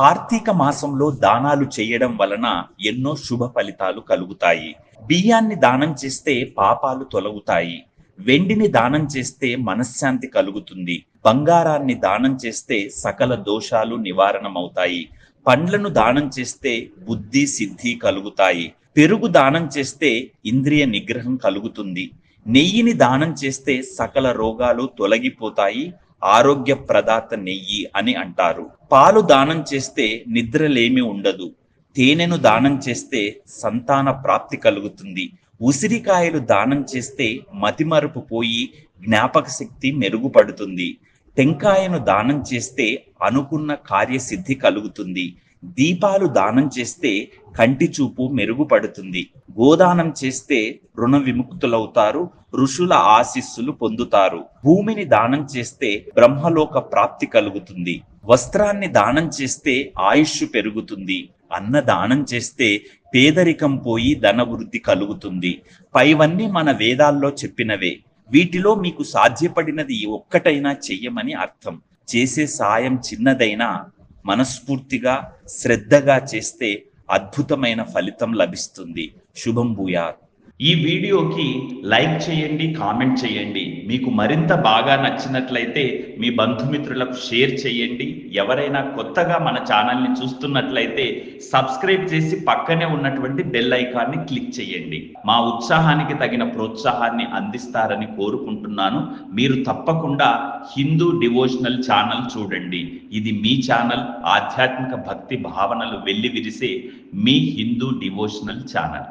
కార్తీక మాసంలో దానాలు చేయడం వలన ఎన్నో శుభ ఫలితాలు కలుగుతాయి. బియ్యాన్ని దానం చేస్తే పాపాలు తొలగుతాయి. వెండిని దానం చేస్తే మనశ్శాంతి కలుగుతుంది. బంగారాన్ని దానం చేస్తే సకల దోషాలు నివారణమవుతాయి. పండ్లను దానం చేస్తే బుద్ధి సిద్ధి కలుగుతాయి. పెరుగు దానం చేస్తే ఇంద్రియ నిగ్రహం కలుగుతుంది. నెయ్యిని దానం చేస్తే సకల రోగాలు తొలగిపోతాయి. ఆరోగ్య ప్రదాత నెయ్యి అని అంటారు. పాలు దానం చేస్తే నిద్రలేమి ఉండదు. తేనెను దానం చేస్తే సంతాన ప్రాప్తి కలుగుతుంది. ఉసిరికాయలు దానం చేస్తే మతిమరుపు పోయి జ్ఞాపక శక్తి మెరుగుపడుతుంది. టెంకాయను దానం చేస్తే అనుకున్న కార్యసిద్ధి కలుగుతుంది. దీపాలు దానం చేస్తే కంటి చూపు మెరుగుపడుతుంది. గోదానం చేస్తే రుణ విముక్తులవుతారు ఋషుల ఆశీస్సులు పొందుతారు. భూమిని దానం చేస్తే బ్రహ్మలోక ప్రాప్తి కలుగుతుంది. వస్త్రాన్ని దానం చేస్తే ఆయుష్ పెరుగుతుంది. అన్న దానం చేస్తే పేదరికం పోయి ధనవృద్ధి కలుగుతుంది. పైవన్నీ మన వేదాల్లో చెప్పినవే. వీటిలో మీకు సాధ్యపడినది ఒక్కటైనా చెయ్యమని అర్థం. చేసే సాయం చిన్నదైనా మనస్ఫూర్తిగా శ్రద్ధగా చేస్తే అద్భుతమైన ఫలితం లభిస్తుంది. శుభం భూయార్ ఈ వీడియోకి లైక్ చేయండి కామెంట్ చేయండి. మీకు మరింత బాగా నచ్చినట్లయితే మీ బంధుమిత్రులకు షేర్ చేయండి. ఎవరైనా కొత్తగా మన ఛానల్ని చూస్తున్నట్లయితే సబ్స్క్రైబ్ చేసి పక్కనే ఉన్నటువంటి బెల్ ఐకాన్ని క్లిక్ చేయండి. మా ఉత్సాహానికి తగిన ప్రోత్సాహాన్ని అందిస్తారని కోరుకుంటున్నాను. మీరు తప్పకుండా హిందూ డివోషనల్ ఛానల్ చూడండి. ఇది మీ ఛానల్. ఆధ్యాత్మిక భక్తి భావనలు వెల్లివిరిసే మీ హిందూ డివోషనల్ ఛానల్.